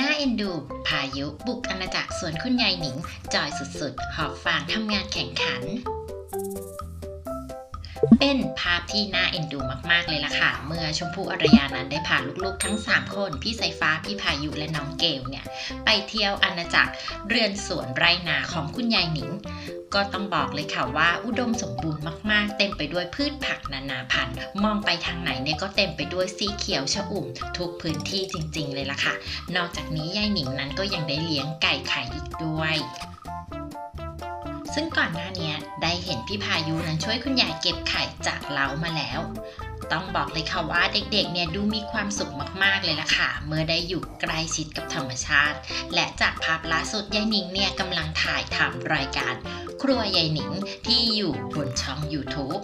น่าเอ็นดู พายุ บุกอาณาจักรสวนคุณยายหนิง จอยสุดๆ หอบฟางทำงานแข่งขัน เป็นภาพที่น่าเอ็นดูมากๆเลยล่ะค่ะ เมื่อชมพู่อรยานั้นได้พาลูกๆทั้ง 3 คน พี่สายฟ้า พี่พายุและน้องเกลเนี่ยไปเที่ยวอาณาจักรเรือนสวนไรนาของคุณยายหนิง ก็ต้องบอกเลยค่ะว่าอุดมสมบูรณ์มากๆ เต็มไปด้วยพืชผักนานาพันธุ์ มองไปทางไหนเนี่ยก็เต็มไปด้วยสีเขียวชอุ่มทุกพื้นที่จริง ๆ เลยล่ะค่ะ นอกจากนี้ยายหนิงนั้นก็ยังได้เลี้ยงไก่ไข่อีกด้วย ซึ่งก่อนหน้านี้ได้เห็นพี่พายุนั้นช่วยคุณยายเก็บไข่จากเล้ามาแล้ว ต้องบอกเลยค่ะว่าเด็กๆเนี่ยดูมีความสุขมากๆเลยล่ะค่ะ เมื่อได้อยู่ใกล้ชิดกับธรรมชาติ และจากภาพล่าสุดยายหนิงเนี่ยกำลังถ่ายทำรายการ ครัวยายหนิงที่อยู่บนช่อง YouTube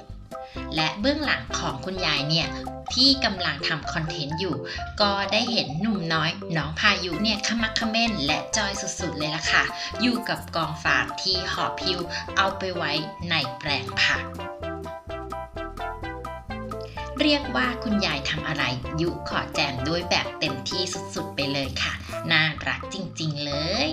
และเบื้องหลังของคุณยายเนี่ยที่กำลังทำคอนเทนต์อยู่ ก็ได้เห็นหนุ่มน้อยน้องพายุเนี่ยขมักเขม้นและจอยสุดๆเลยล่ะค่ะ อยู่กับกองฟางที่หอบพิวเอาไปไว้ในแปลงผักเรียกว่าคุณยายทำอะไร ยุขอแจมด้วยแบบเต็มที่สุดๆไปเลยค่ะ น่ารักจริงๆเลย